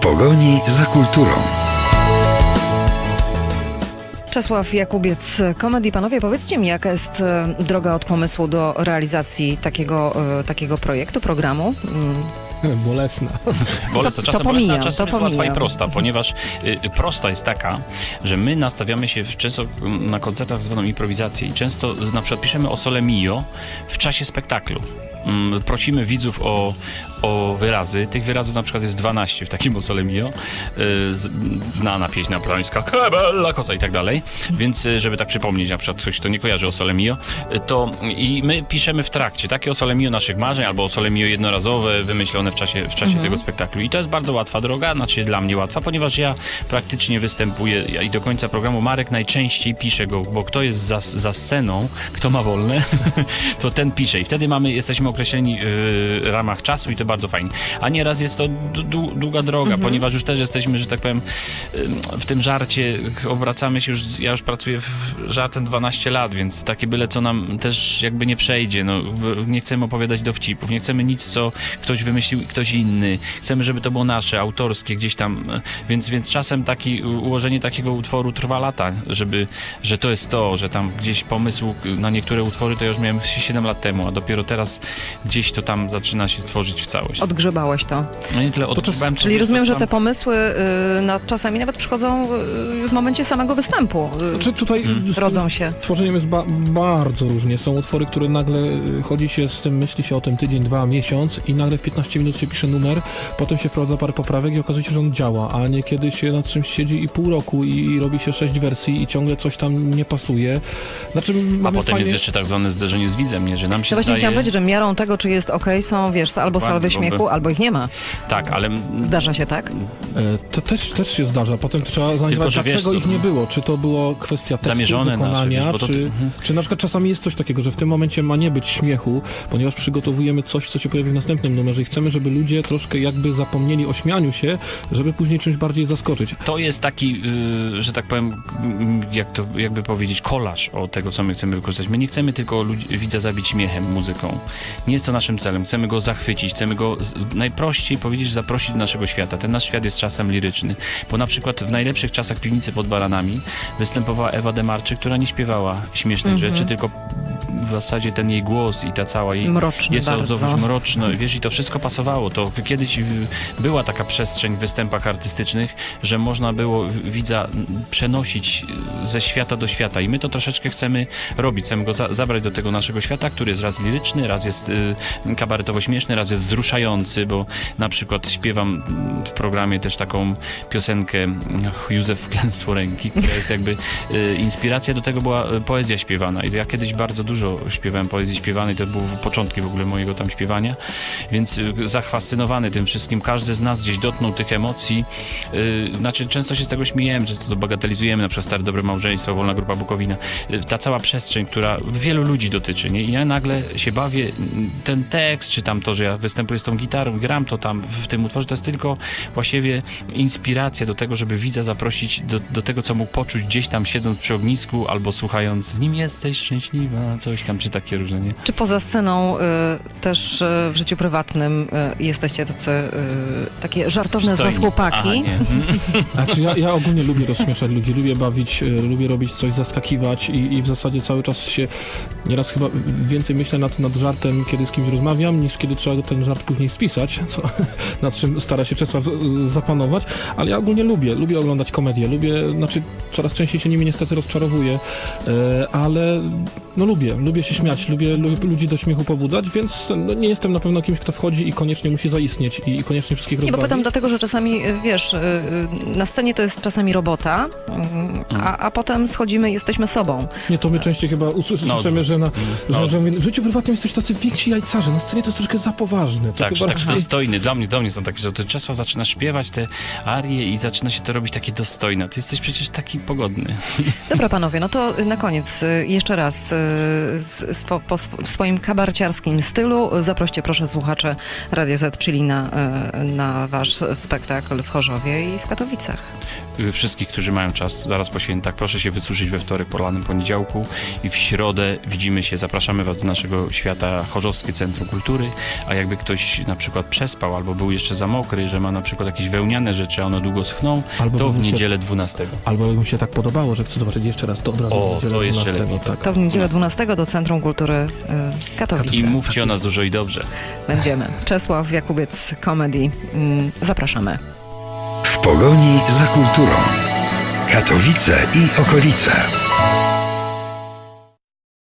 pogoni za kulturą. Czesław Jakubiec, Komedii. Panowie, powiedzcie mi, jaka jest e, droga od pomysłu do realizacji takiego, e, takiego projektu, programu? Bolesna. To- Bolesna, to czasem pomijam, bolesna, czasem to jest łatwa i prosta, ponieważ y, prosta jest taka, że my nastawiamy się w, często na koncertach zwaną improwizację i często na przykład piszemy o Sole Mio w czasie spektaklu. Mm, Prosimy widzów o, o wyrazy. Tych wyrazów na przykład jest 12 w takim o Sole Mio. Y, Znana pieśń napoleońska, "Che bella cosa i tak dalej. Więc y, żeby tak przypomnieć, na przykład ktoś, kto nie kojarzy o Sole Mio, y, to i my piszemy w trakcie takie o Sole Mio naszych marzeń albo o Sole Mio jednorazowe, wymyślone w czasie, w czasie tego spektaklu. I to jest bardzo łatwa droga, znaczy dla mnie łatwa, ponieważ ja praktycznie występuję ja i do końca programu Marek najczęściej pisze go, bo kto jest za, za sceną, kto ma wolne, to ten pisze. I wtedy mamy, jesteśmy określeni w ramach czasu i to bardzo fajnie. A nieraz jest to długa droga, ponieważ już też jesteśmy, że tak powiem, ym, w tym żarcie obracamy się już, ja już pracuję w żartem 12 lat, więc takie byle co nam też jakby nie przejdzie. No, nie chcemy opowiadać dowcipów, nie chcemy nic, co ktoś wymyślił, ktoś inny. Chcemy, żeby to było nasze, autorskie, gdzieś tam. e, Więc, więc czasem taki, ułożenie takiego utworu trwa lata, żeby, że to jest to, że tam gdzieś pomysł na niektóre utwory to ja już miałem 7 lat temu, a dopiero teraz gdzieś to tam zaczyna się tworzyć w całość. Odgrzebałeś to. No nie tyle odczuwałem, co Czyli rozumiem, to że te pomysły y, na, czasami nawet przychodzą y, w momencie samego występu. Y, Znaczy tutaj Mm. z rodzą się. tworzeniem jest ba- bardzo różnie. Są utwory, które nagle y, chodzi się z tym, myśli się o tym tydzień, dwa, miesiąc i nagle w 15 minut się pisze numer, potem się wprowadza parę poprawek i okazuje się, że on działa, a niekiedy się nad czymś siedzi i pół roku i robi się sześć wersji i ciągle coś tam nie pasuje. Znaczy, A potem fajnie... jest jeszcze tak zwane zderzenie z widzem, nie? Że nam się No właśnie zdaje... chciałam powiedzieć, że miarą tego, czy jest ok, są wiesz, albo salwy śmiechu, bo- albo ich nie ma. Tak, ale Zdarza się tak? E, To też, też się zdarza. Potem trzeba zanalizować, wiesz, dlaczego to- ich nie było. Czy to było kwestia tekstu, Zamierzone nasze, wykonania, wiesz, bo to- czy, mhm. czy na przykład czasami jest coś takiego, że w tym momencie ma nie być śmiechu, ponieważ przygotowujemy coś, co się pojawi w następnym numerze i chcemy, żeby ludzie troszkę jakby zapomnieli o śmianiu się, żeby później czymś bardziej zaskoczyć. To jest taki, y, że tak powiem, mm, jak to, jakby powiedzieć, kolaż o tego, co my chcemy wykorzystać. My nie chcemy tylko ludzi, widza zabić śmiechem, muzyką. Nie jest to naszym celem. Chcemy go zachwycić, chcemy go najprościej powiedzieć, że zaprosić do naszego świata. Ten nasz świat jest czasem liryczny. Bo na przykład w najlepszych czasach piwnicy pod baranami występowała Ewa Demarczyk, która nie śpiewała śmiesznych Mhm. rzeczy, tylko w zasadzie ten jej głos i ta cała jej Mroczny jest bardzo. mroczno, wiesz, i to wszystko pasowało. To kiedyś była taka przestrzeń w występach artystycznych, że można było widza przenosić y, ze świata do świata i my to troszeczkę chcemy robić, chcemy go za zabrać do tego naszego świata, który jest raz liryczny, raz jest y, kabaretowo-śmieszny, raz jest wzruszający, bo na przykład śpiewam mm, w programie też taką piosenkę mm, Józef Klęsło Ręki, która jest jakby y, inspiracja do tego była poezja śpiewana i ja kiedyś bardzo dużo śpiewałem poezji śpiewanej, to były początki w ogóle mojego tam śpiewania, więc y, zafascynowany tym wszystkim, każdy z nas gdzieś dotknął tych emocji, y, znaczy często się z tego śmiejemy, często to bagatelizujemy, na przykład Stare Dobre Małżeństwo, Wolna Grupa Bukowina, Y, ta cała przestrzeń, która wielu ludzi dotyczy, nie? I ja nagle się bawię, ten tekst, czy tam to, że ja występuję z tą gitarą, gram to tam w tym utworze, to jest tylko właściwie inspiracja do tego, żeby widza zaprosić do, do tego, co mógł poczuć gdzieś tam siedząc przy ognisku, albo słuchając z nim jesteś szczęśliwa, coś tam, czy takie różne, nie? Czy poza sceną y, też y, w życiu prywatnym y, jesteście tacy y, takie żartowne z was Przystojni. Aha, chłopaki? nie. Mhm. Znaczy ja, ja ogólnie lubię rozśmieszać ludzi, lubię bawić, e, lubię robić coś, zaskakiwać i, i w zasadzie cały czas się nieraz chyba więcej myślę nad, nad żartem, kiedy z kimś rozmawiam, niż kiedy trzeba ten żart później spisać, co, nad czym stara się Czesław z- zapanować, ale ja ogólnie lubię, lubię oglądać komedię, lubię, znaczy coraz częściej się nimi niestety rozczarowuję, e, ale no lubię, lubię się śmiać, lubię lu, ludzi do śmiechu pobudzać, więc no, nie jestem na pewno kimś, kto wchodzi i koniecznie musi zaistnieć i, i koniecznie wszystkich Nie, bo pytam dlatego, że czasami, y, wiesz, y, y, na scenie to jest czasami robota, y, a, a potem schodzimy i jesteśmy sobą. Nie, to my częściej chyba No, usłyszymy, że, na, no. że, że mówię, w życiu prywatnym jesteś tacy więksi jajcarze, na scenie to jest troszkę za poważne. To Tak, że chyba tak raczej- dostojny. Dla mnie, dla mnie są takie, że ty Czesław zaczyna śpiewać te arie i zaczyna się to robić takie dostojne. Ty jesteś przecież taki pogodny. Dobra, panowie, no to na koniec jeszcze raz swo- po w swoim kabarciarskim stylu zaproście proszę słuchacze Radia Z, czyli na, y, na wasz spektakl w Chorzowie i w Katowicach. Y, wszystkich, którzy mają czas zaraz po świętach, proszę się wysłużyć we wtorek, porannym poniedziałku i w środę widzimy się, zapraszamy Was do naszego świata Chorzowskie Centrum Kultury, a jakby ktoś na przykład przespał albo był jeszcze za mokry, że ma na przykład jakieś wełniane rzeczy, a one długo schną, Albo to w bym się- niedzielę 12. Albo jakby mi się tak podobało, że chcę zobaczyć jeszcze raz, to od razu O, w niedzielę to jeszcze 12, lepiej. tak. To w niedzielę 12 do Centrum Kultury y, Katowice. I mówcie o nas dużo i dobrze. Będziemy. Czesław Jakubiec Comedy. Mm, Zapraszamy. Pogoni za kulturą. Katowice i okolice.